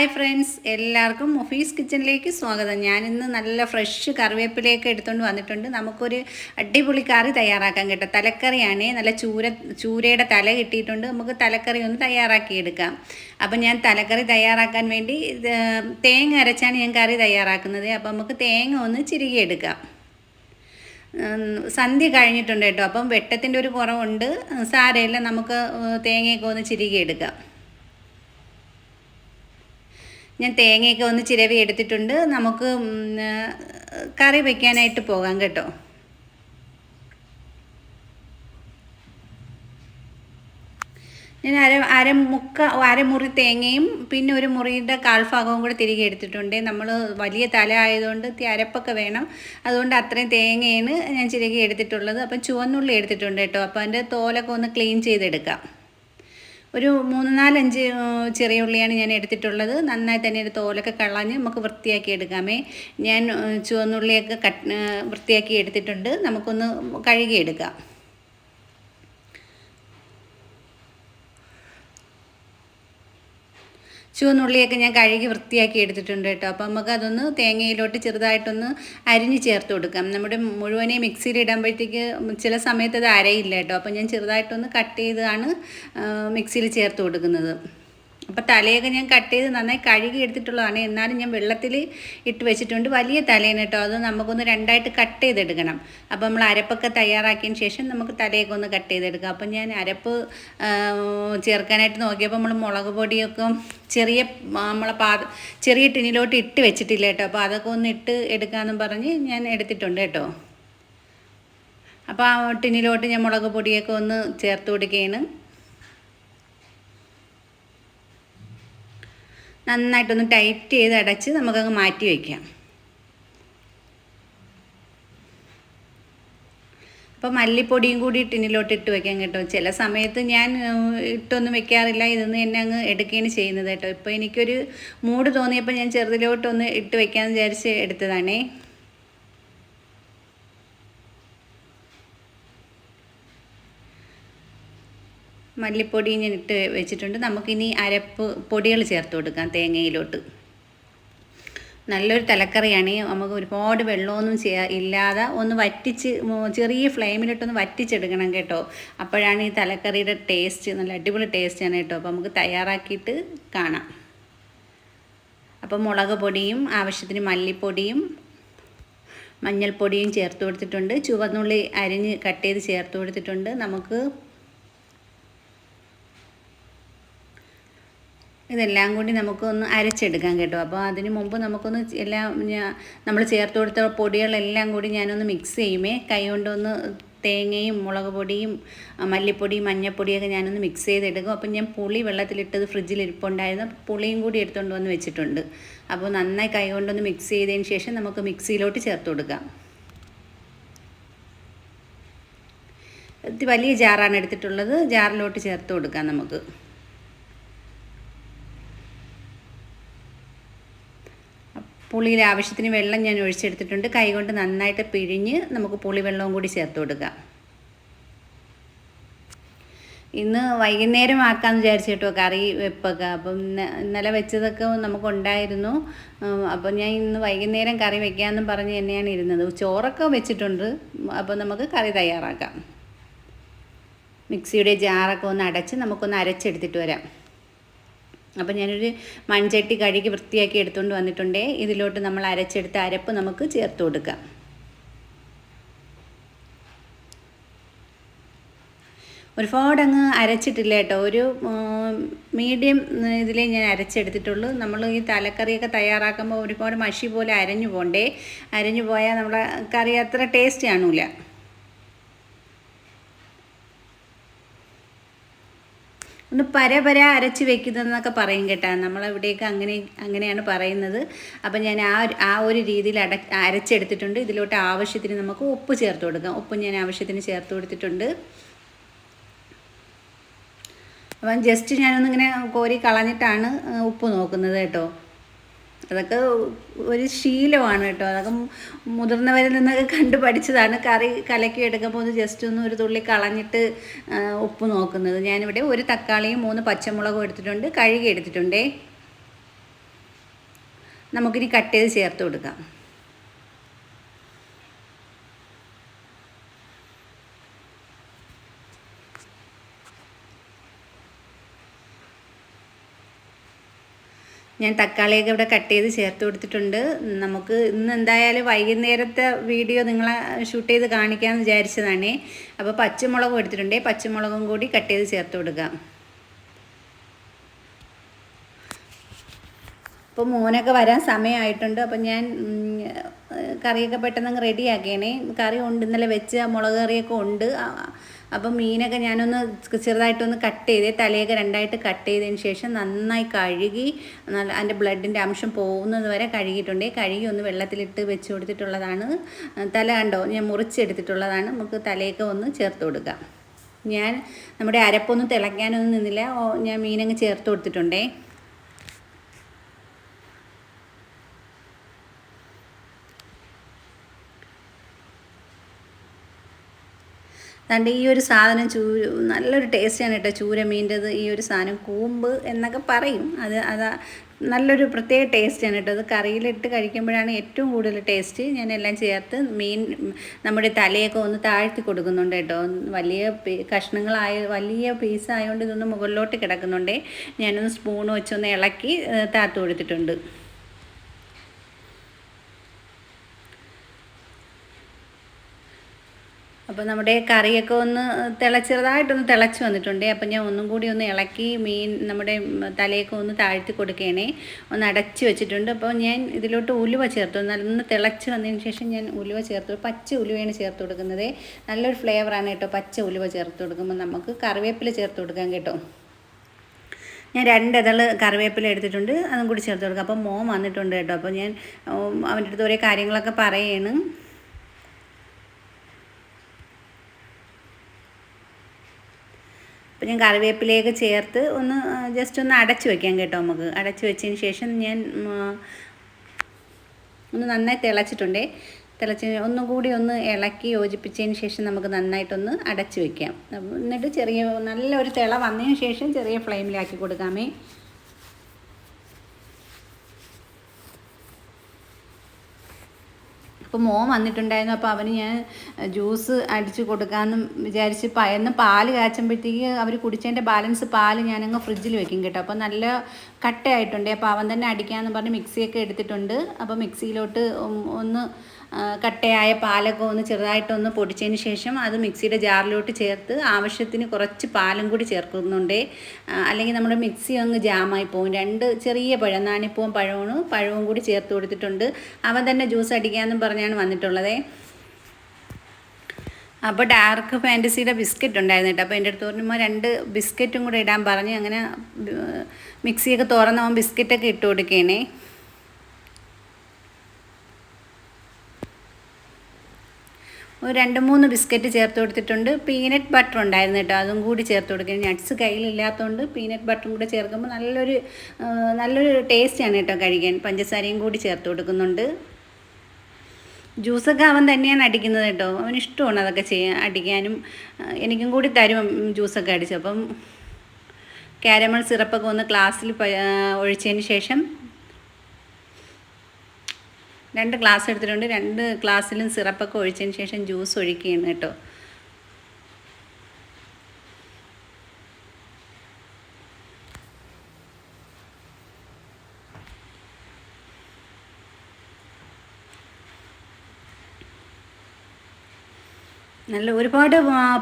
Hi friends എല്ലാവർക്കും മുഫീസ് കിച്ചണിലേക്ക് സ്വാഗതം. ഞാനിന്ന് നല്ല ഫ്രഷ് കറിവേപ്പിലേക്ക് എടുത്തുകൊണ്ട് വന്നിട്ടുണ്ട്. നമുക്കൊരു അടിപൊളി കറി തയ്യാറാക്കാൻ കേട്ടോ. തലക്കറിയാണ്. നല്ല ചൂര ചൂരയുടെ തല കിട്ടിയിട്ടുണ്ട്. നമുക്ക് തലക്കറി ഒന്ന് തയ്യാറാക്കിയെടുക്കാം. അപ്പം ഞാൻ തലക്കറി തയ്യാറാക്കാൻ വേണ്ടി തേങ്ങ അരച്ചാണ് ഞാൻ കറി തയ്യാറാക്കുന്നത്. അപ്പം നമുക്ക് തേങ്ങ ഒന്ന് ചിരുകിയെടുക്കാം. സന്ധ്യ കഴിഞ്ഞിട്ടുണ്ട് കേട്ടോ. അപ്പം വെട്ടത്തിന്റെ ഒരു കുറവുണ്ട്. സാരമില്ല നമുക്ക് തേങ്ങയൊക്കെ ഒന്ന് ചിരുകിയെടുക്കാം. ഞാൻ തേങ്ങയൊക്കെ ഒന്ന് ചിരവി എടുത്തിട്ടുണ്ട്. നമുക്ക് കറി വെക്കാനായിട്ട് പോകാം കേട്ടോ. ഞാൻ അര അര മുക്ക അരമുറി തേങ്ങയും പിന്നെ ഒരു മുറിയുടെ കാൽഭാഗവും കൂടെ തിരികെ എടുത്തിട്ടുണ്ട്. നമ്മൾ വലിയ തല ആയതുകൊണ്ട് അരപ്പൊക്കെ വേണം. അതുകൊണ്ട് അത്രയും തേങ്ങയാണ് ഞാൻ ചിരകി എടുത്തിട്ടുള്ളത്. അപ്പം ചുവന്നുള്ളി എടുത്തിട്ടുണ്ട് കേട്ടോ. അപ്പോൾ അതിന്റെ തോലൊക്കെ ഒന്ന് ക്ലീൻ ചെയ്തെടുക്കാം. ഒരു മൂന്ന് നാലഞ്ച് ചെറിയ ഉള്ളിയാണ് ഞാൻ എടുത്തിട്ടുള്ളത്. നന്നായി തന്നെ ഒരു തോലൊക്കെ കളഞ്ഞ് നമുക്ക് വൃത്തിയാക്കി എടുക്കാമേ. ഞാൻ ചുവന്നുള്ളിയൊക്കെ കട്ട് വൃത്തിയാക്കി എടുത്തിട്ടുണ്ട്. നമുക്കൊന്ന് കഴുകിയെടുക്കാം. ചുവന്നുള്ളിയൊക്കെ ഞാൻ കഴുകി വൃത്തിയാക്കി എടുത്തിട്ടുണ്ട് കേട്ടോ. അപ്പോൾ നമുക്ക് അതൊന്ന് തേങ്ങയിലോട്ട് ചെറുതായിട്ടൊന്ന് അരിഞ്ഞ് ചേർത്ത് കൊടുക്കാം. നമ്മുടെ മുഴുവനെ മിക്സിയിൽ ഇടുമ്പോഴത്തേക്ക് ചില സമയത്ത് അത് അരയില്ല കേട്ടോ. അപ്പോൾ ഞാൻ ചെറുതായിട്ടൊന്ന് കട്ട് ചെയ്താണ് മിക്സിയിൽ ചേർത്ത് കൊടുക്കുന്നത്. അപ്പോൾ തലയൊക്കെ ഞാൻ കട്ട് ചെയ്ത് നന്നായി കഴുകി എടുത്തിട്ടുള്ളതാണ്. എന്നാലും ഞാൻ വെള്ളത്തിൽ ഇട്ട് വെച്ചിട്ടുണ്ട്. വലിയ തലേന് കേട്ടോ. അത് നമുക്കൊന്ന് രണ്ടായിട്ട് കട്ട് ചെയ്തെടുക്കണം. അപ്പോൾ നമ്മൾ അരപ്പൊക്കെ തയ്യാറാക്കിയതിന് ശേഷം നമുക്ക് തലയൊക്കെ ഒന്ന് കട്ട് ചെയ്തെടുക്കാം. അപ്പം ഞാൻ അരപ്പ് ചേർക്കാനായിട്ട് നോക്കിയപ്പോൾ നമ്മൾ മുളക് പൊടിയൊക്കെ ചെറിയ നമ്മളെ പാത ചെറിയ ടിന്നിലോട്ട് ഇട്ട് വെച്ചിട്ടില്ല കേട്ടോ. അപ്പോൾ അതൊക്കെ ഒന്ന് ഇട്ട് എടുക്കാമെന്നും പറഞ്ഞ് ഞാൻ എടുത്തിട്ടുണ്ട് കേട്ടോ. അപ്പോൾ ആ ടിന്നിലോട്ട് ഞാൻ മുളക് പൊടിയൊക്കെ ഒന്ന് ചേർത്ത് കൊടുക്കുകയാണ്. നന്നായിട്ടൊന്ന് ടൈറ്റ് ചെയ്ത് അടച്ച് നമുക്കങ്ങ് മാറ്റി വയ്ക്കാം. അപ്പോൾ മല്ലിപ്പൊടിയും കൂടി ടിന്നിലോട്ട് ഇട്ട് വെക്കാം കേട്ടോ. ചില സമയത്ത് ഞാൻ ഇട്ടൊന്നും വെക്കാറില്ല. ഇതൊന്ന് എന്നെ അങ്ങ് എടുക്കുകയാണ് ചെയ്യുന്നത് കേട്ടോ. ഇപ്പോൾ എനിക്കൊരു മൂഡ് തോന്നിയപ്പോൾ ഞാൻ ചെറുതിലോട്ടൊന്ന് ഇട്ട് വെക്കാമെന്ന് വിചാരിച്ച് എടുത്തതാണേ. മല്ലിപ്പൊടി ഞാൻ ഇട്ട് വെച്ചിട്ടുണ്ട്. നമുക്കിനി അരപ്പ് പൊടികൾ ചേർത്ത് കൊടുക്കാം തേങ്ങയിലോട്ട്. നല്ലൊരു തലക്കറിയാണ്. നമുക്ക് ഒരുപാട് വെള്ളമൊന്നും ചെയ്യാ ഇല്ലാതെ ഒന്ന് വറ്റിച്ച് ചെറിയ ഫ്ലെയിമിലിട്ടൊന്ന് വറ്റിച്ചെടുക്കണം കേട്ടോ. അപ്പോഴാണ് ഈ തലക്കറിയുടെ ടേസ്റ്റ് നല്ല അടിപൊളി ടേസ്റ്റാണ് കേട്ടോ. അപ്പോൾ നമുക്ക് തയ്യാറാക്കിയിട്ട് കാണാം. അപ്പോൾ മുളക് പൊടിയും ആവശ്യത്തിന് മല്ലിപ്പൊടിയും മഞ്ഞൾപ്പൊടിയും ചേർത്ത് കൊടുത്തിട്ടുണ്ട്. ചുവന്നുള്ളി അരിഞ്ഞ് കട്ട് ചെയ്ത് ചേർത്ത് കൊടുത്തിട്ടുണ്ട്. നമുക്ക് ഇതെല്ലാം കൂടി നമുക്കൊന്ന് അരച്ചെടുക്കാം കേട്ടോ. അപ്പോൾ അതിന് മുമ്പ് നമുക്കൊന്ന് എല്ലാം നമ്മൾ ചേർത്ത് കൊടുത്ത പൊടികളെല്ലാം കൂടി ഞാനൊന്ന് മിക്സ് ചെയ്യുമേ. കൈ കൊണ്ടൊന്ന് തേങ്ങയും മുളക് പൊടിയും മല്ലിപ്പൊടിയും മഞ്ഞൾപ്പൊടിയൊക്കെ ഞാനൊന്ന് മിക്സ് ചെയ്തെടുക്കും. അപ്പം ഞാൻ പുളി വെള്ളത്തിലിട്ടത് ഫ്രിഡ്ജിൽ ഇരിപ്പുണ്ടായിരുന്നു. പുളിയും കൂടി എടുത്തുകൊണ്ട് വന്ന് വെച്ചിട്ടുണ്ട്. അപ്പോൾ നന്നായി കൈ കൊണ്ടൊന്ന് മിക്സ് ചെയ്തതിന് ശേഷം നമുക്ക് മിക്സിയിലോട്ട് ചേർത്ത് കൊടുക്കാം. വലിയ ജാറാണ് എടുത്തിട്ടുള്ളത്. ജാറിലോട്ട് ചേർത്ത് കൊടുക്കാം നമുക്ക്. പുളിയിൽ ആവശ്യത്തിന് വെള്ളം ഞാൻ ഒഴിച്ചെടുത്തിട്ടുണ്ട്. കൈകൊണ്ട് നന്നായിട്ട് പിഴിഞ്ഞ് നമുക്ക് പുളി വെള്ളവും കൂടി ചേർത്ത് കൊടുക്കാം. ഇന്ന് വൈകുന്നേരം ആക്കാമെന്ന് വിചാരിച്ചു കേട്ടോ കറി വെപ്പൊക്കെ. അപ്പം ഇന്നലെ വെച്ചതൊക്കെ നമുക്കുണ്ടായിരുന്നു അപ്പം ഞാൻ ഇന്ന് വൈകുന്നേരം കറി വെക്കാമെന്നും പറഞ്ഞ് തന്നെയാണ് ഇരുന്നത്. ചോറൊക്കെ വെച്ചിട്ടുണ്ട്. അപ്പം നമുക്ക് കറി തയ്യാറാക്കാം. മിക്സിയുടെ ജാറൊക്കെ ഒന്ന് അടച്ച് നമുക്കൊന്ന് അരച്ചെടുത്തിട്ട് വരാം. അപ്പം ഞാനൊരു മൺചട്ടി കഴുകി വൃത്തിയാക്കി എടുത്തുകൊണ്ട് വന്നിട്ടുണ്ടേ. ഇതിലോട്ട് നമ്മൾ അരച്ചെടുത്ത അരപ്പ് നമുക്ക് ചേർത്ത് കൊടുക്കാം. ഒരുപാട് അങ്ങ് അരച്ചിട്ടില്ല കേട്ടോ. ഒരു മീഡിയം ഇതിലേ ഞാൻ അരച്ചെടുത്തിട്ടുള്ളൂ. നമ്മൾ ഈ തലക്കറിയൊക്കെ തയ്യാറാക്കുമ്പോൾ ഒരുപാട് മഷി പോലെ അരഞ്ഞു പോണ്ടേ. അരഞ്ഞു പോയാൽ നമ്മളെ കറി അത്ര ടേസ്റ്റ് കാണൂല. ഒന്ന് പര പര അരച്ച് വെക്കുന്നതെന്നൊക്കെ പറയും കേട്ടാ. നമ്മളിവിടെയൊക്കെ അങ്ങനെ അങ്ങനെയാണ് പറയുന്നത്. അപ്പം ഞാൻ ആ ആ ഒരു രീതിയിൽ അട അരച്ചെടുത്തിട്ടുണ്ട്. ഇതിലോട്ട് ആവശ്യത്തിന് നമുക്ക് ഉപ്പ് ചേർത്ത് കൊടുക്കാം. ഉപ്പ് ഞാൻ ആവശ്യത്തിന് ചേർത്ത് കൊടുത്തിട്ടുണ്ട്. അപ്പം ജസ്റ്റ് ഞാനൊന്നിങ്ങനെ കോരി കളഞ്ഞിട്ടാണ് ഉപ്പ് നോക്കുന്നത് കേട്ടോ. അതൊക്കെ ഒരു ശീലമാണ് കേട്ടോ. അതൊക്കെ മുതിർന്നവരിൽ നിന്നൊക്കെ കണ്ട് പഠിച്ചതാണ്. കറി കലക്കി എടുക്കുമ്പോൾ ഒന്ന് ജസ്റ്റ് ഒന്ന് ഒരു തുള്ളി കളഞ്ഞിട്ട് ഉപ്പ് നോക്കുന്നത്. ഞാനിവിടെ ഒരു തക്കാളിയും മൂന്ന് പച്ചമുളകും എടുത്തിട്ടുണ്ട്. കഴുകി എടുത്തിട്ടുണ്ടേ. നമുക്കിനി കട്ട് ചെയ്ത് ചേർത്ത് കൊടുക്കാം. ഞാൻ തക്കാളിയൊക്കെ ഇവിടെ കട്ട് ചെയ്ത് ചേർത്ത് കൊടുത്തിട്ടുണ്ട്. നമുക്ക് ഇന്ന് എന്തായാലും വൈകുന്നേരത്തെ വീഡിയോ നിങ്ങളെ ഷൂട്ട് ചെയ്ത് കാണിക്കാമെന്ന് വിചാരിച്ചതാണേ. അപ്പോൾ പച്ചമുളകും എടുത്തിട്ടുണ്ട്. പച്ചമുളകും കൂടി കട്ട് ചെയ്ത് ചേർത്ത് കൊടുക്കാം. അപ്പോൾ മോനൊക്കെ വരാൻ സമയമായിട്ടുണ്ട്. അപ്പം ഞാൻ കറിയൊക്കെ പെട്ടെന്ന് റെഡിയാക്കണേ കറി ഉണ്ട്. ഇന്നലെ വെച്ച് മുളക് കറിയൊക്കെ ഉണ്ട്. അപ്പം മീനൊക്കെ ഞാനൊന്ന് ചെറുതായിട്ടൊന്ന് കട്ട് ചെയ്ത് തലയൊക്കെ രണ്ടായിട്ട് കട്ട് ചെയ്തതിന് ശേഷം നന്നായി കഴുകി നല്ല അതിന്റെ ബ്ലഡിന്റെ അംശം പോകുന്നത് വരെ കഴുകിയിട്ടുണ്ട്. കഴുകി ഒന്ന് വെള്ളത്തിലിട്ട് വെച്ച് കൊടുത്തിട്ടുള്ളതാണ്. തല കണ്ടോ? ഞാൻ മുറിച്ചെടുത്തിട്ടുള്ളതാണ്. നമുക്ക് തലയൊക്കെ ഒന്ന് ചേർത്ത് കൊടുക്കാം. ഞാൻ നമ്മുടെ അരപ്പൊന്നും തിളയ്ക്കാനൊന്നും നിന്നില്ല. ഞാൻ മീനങ്ങ് ചേർത്ത് കൊടുത്തിട്ടുണ്ടേ. അതുകൊണ്ട് ഈ ഒരു സാധനം ചൂ നല്ലൊരു ടേസ്റ്റാണ് കേട്ടോ ചൂരമീന്റെത് ഈ ഒരു സാധനം കൂമ്പ് എന്നൊക്കെ പറയും. അത് അതാ നല്ലൊരു പ്രത്യേക ടേസ്റ്റാണ് കേട്ടോ. അത് കറിയിലിട്ട് കഴിക്കുമ്പോഴാണ് ഏറ്റവും കൂടുതൽ ടേസ്റ്റ് ഞാൻ എല്ലാം ചേർത്ത് മീൻ നമ്മുടെ തലയൊക്കെ ഒന്ന് താഴ്ത്തി കൊടുക്കുന്നുണ്ട് കേട്ടോ. വലിയ കഷ്ണങ്ങളായ വലിയ പീസ് ആയതുകൊണ്ട് ഇതൊന്ന് മുകളിലോട്ട് കിടക്കുന്നുണ്ട്. ഞാനൊന്ന് സ്പൂൺ വെച്ചൊന്ന് ഇളക്കി താത്തു കൊടുത്തിട്ടുണ്ട്. അപ്പോൾ നമ്മുടെ കറിയൊക്കെ ഒന്ന് തിളച്ചതായിട്ടൊന്ന് തിളച്ച് വന്നിട്ടുണ്ട്. അപ്പം ഞാൻ ഒന്നും കൂടി ഒന്ന് ഇളക്കി മീൻ നമ്മുടെ തലയൊക്കെ ഒന്ന് താഴ്ത്തി കൊടുക്കണേ. ഒന്ന് അടച്ച് വെച്ചിട്ടുണ്ട്. അപ്പോൾ ഞാൻ ഇതിലോട്ട് ഉലുവ ചേർത്തു. നല്ലൊന്ന് തിളച്ച് വന്നതിന് ശേഷം ഞാൻ ഉലുവ ചേർത്തു. പച്ച ഉലുവയാണ് ചേർത്ത് കൊടുക്കുന്നത്. നല്ലൊരു ഫ്ലേവറാണ് കേട്ടോ പച്ച ഉലുവ ചേർത്ത് കൊടുക്കുമ്പോൾ. നമുക്ക് കറിവേപ്പില ചേർത്ത് കൊടുക്കാൻ കേട്ടോ. ഞാൻ രണ്ടിതൾ കറിവേപ്പില എടുത്തിട്ടുണ്ട്. അതും കൂടി ചേർത്ത് കൊടുക്കാം. അപ്പോൾ മോൻ വന്നിട്ടുണ്ട് കേട്ടോ. അപ്പോൾ ഞാൻ അവന്റെ അടുത്ത് ഓരോ കാര്യങ്ങളൊക്കെ പറയുകയാണ് അപ്പോൾ ഞാൻ കറിവേപ്പിലയൊക്കെ ചേർത്ത് ഒന്ന് ജസ്റ്റ് ഒന്ന് അടച്ചു വയ്ക്കാം കേട്ടോ നമുക്ക്. അടച്ചു വെച്ചതിന് ശേഷം ഞാൻ ഒന്ന് നന്നായി തിളച്ചിട്ടുണ്ടേ. തിളച്ച് ഒന്നും കൂടി ഒന്ന് ഇളക്കി യോജിപ്പിച്ചതിന് ശേഷം നമുക്ക് നന്നായിട്ടൊന്ന് അടച്ചു വയ്ക്കാം എന്നിട്ട് ചെറിയ നല്ലൊരു തിള വന്നതിന് ശേഷം ചെറിയ ഫ്ലെയിമിലാക്കി കൊടുക്കാമേ. അപ്പോൾ മോൻ വന്നിട്ടുണ്ടായിരുന്നു. അപ്പോൾ അവന് ഞാൻ ജ്യൂസ് അടിച്ച് കൊടുക്കാമെന്ന് വിചാരിച്ച് പയന്ന് പാൽ കാച്ചുമ്പോഴത്തേക്ക് അവർ കുടിച്ചതിന്റെ ബാലൻസ് പാൽ ഞാനങ്ങ് ഫ്രിഡ്ജിൽ വെക്കും കേട്ടോ. അപ്പോൾ നല്ല കട്ടയായിട്ടുണ്ട്. അപ്പോൾ അവൻ തന്നെ അടിക്കാമെന്ന് പറഞ്ഞ് മിക്സിയൊക്കെ എടുത്തിട്ടുണ്ട്. അപ്പോൾ മിക്സിയിലോട്ട് ഒന്ന് കട്ടയായ പാലൊക്കെ ഒന്ന് ചെറുതായിട്ടൊന്ന് പൊടിച്ചതിന് ശേഷം അത് മിക്സിയുടെ ജാറിലോട്ട് ചേർത്ത് ആവശ്യത്തിന് കുറച്ച് പാലും കൂടി ചേർക്കുന്നുണ്ട്. അല്ലെങ്കിൽ നമ്മുടെ മിക്സി അങ്ങ് ജാമായി പോകും. രണ്ട് ചെറിയ പഴം നാണിപ്പൂവും പഴവും പഴവും കൂടി ചേർത്ത് കൊടുത്തിട്ടുണ്ട്. അവൻ തന്നെ ജ്യൂസ് അടിക്കാമെന്നും പറഞ്ഞാണ് വന്നിട്ടുള്ളത്. അപ്പോൾ ഡാർക്ക് ഫാന്റസിയുടെ ബിസ്ക്കറ്റ് ഉണ്ടായിരുന്നു കേട്ടോ. അപ്പോൾ എന്റെ അടുത്ത് പറഞ്ഞപ്പോൾ രണ്ട് ബിസ്ക്കറ്റും കൂടെ ഇടാൻ പറഞ്ഞ് അങ്ങനെ മിക്സിയൊക്കെ തുറന്നവൻ ബിസ്ക്കറ്റൊക്കെ ഇട്ട് കൊടുക്കുകയാണേ രണ്ട് മൂന്ന് ബിസ്ക്കറ്റ് ചേർത്ത് കൊടുത്തിട്ടുണ്ട്. പീനട്ട് ബട്ടർ ഉണ്ടായിരുന്നു കേട്ടോ. അതും കൂടി ചേർത്ത് കൊടുക്കുന്നത് നട്ട്സ് കയ്യിലില്ലാത്തതുകൊണ്ട് പീനട്ട് ബട്ടറും കൂടെ ചേർക്കുമ്പോൾ നല്ലൊരു നല്ലൊരു ടേസ്റ്റാണ് കേട്ടോ കഴിക്കാൻ. പഞ്ചസാരയും കൂടി ചേർത്ത് കൊടുക്കുന്നുണ്ട്. ജ്യൂസൊക്കെ അവൻ തന്നെയാണ് അടിക്കുന്നത് കേട്ടോ. അവന് ഇഷ്ടമാണ് അതൊക്കെ ചെയ്യാൻ അടിക്കാനും എനിക്കും കൂടി തരും ജ്യൂസൊക്കെ അടിച്ചു. അപ്പം കാരമൽ സിറപ്പൊക്കെ ഒന്ന് ക്ലാസ്സിൽ ഒഴിച്ചതിന് ശേഷം രണ്ട് ഗ്ലാസ് എടുത്തിട്ടുണ്ട്. രണ്ട് ഗ്ലാസ്സിലും സിറപ്പൊക്കെ ഒഴിച്ചതിന് ശേഷം ജ്യൂസ് ഒഴിക്കുകയാണ് കേട്ടോ. നല്ല ഒരുപാട്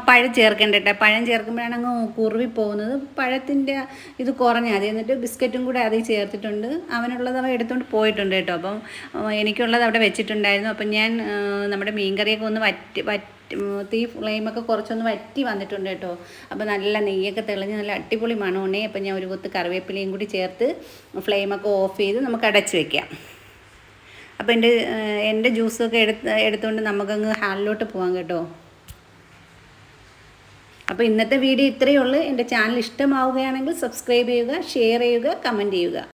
പഴം ചേർക്കേണ്ട കേട്ടോ. പഴം ചേർക്കുമ്പോഴാണ് അങ്ങ് കുറുവി പോകുന്നത്. പഴത്തിന്റെ ഇത് കുറഞ്ഞാൽ മതി എന്നിട്ട് ബിസ്ക്കറ്റും കൂടെ അതിൽ ചേർത്തിട്ടുണ്ട്. അവനുള്ളത് അവ എടുത്തുകൊണ്ട് പോയിട്ടുണ്ട് കേട്ടോ. അപ്പം എനിക്കുള്ളത് അവിടെ വെച്ചിട്ടുണ്ടായിരുന്നു. അപ്പം ഞാൻ നമ്മുടെ മീൻകറിയൊക്കെ ഒന്ന് വറ്റി വറ്റി തീ ഫ്ലെയിമൊക്കെ കുറച്ചൊന്ന് വറ്റി വന്നിട്ടുണ്ട് കേട്ടോ. അപ്പോൾ നല്ല നെയ്യൊക്കെ തെളിഞ്ഞ് നല്ല അടിപൊളി മണമുണ്ടേ. അപ്പം ഞാൻ ഒരു കൊത്ത് കറിവേപ്പിലയും കൂടി ചേർത്ത് ഫ്ലെയിമൊക്കെ ഓഫ് ചെയ്ത് നമുക്ക് അടച്ച് വെക്കാം. അപ്പോൾ എന്റെ എന്റെ ജ്യൂസൊക്കെ എടുത്ത് എടുത്തുകൊണ്ട് നമുക്കങ്ങ് ഹാളിലോട്ട് പോകാം കേട്ടോ. അപ്പോൾ ഇന്നത്തെ വീഡിയോ ഇത്രയേ ഉള്ളൂ. എന്റെ ചാനൽ ഇഷ്ടമാവുകയാണെങ്കിൽ സബ്സ്ക്രൈബ് ചെയ്യുക ഷെയർ ചെയ്യുക കമന്റ് ചെയ്യുക.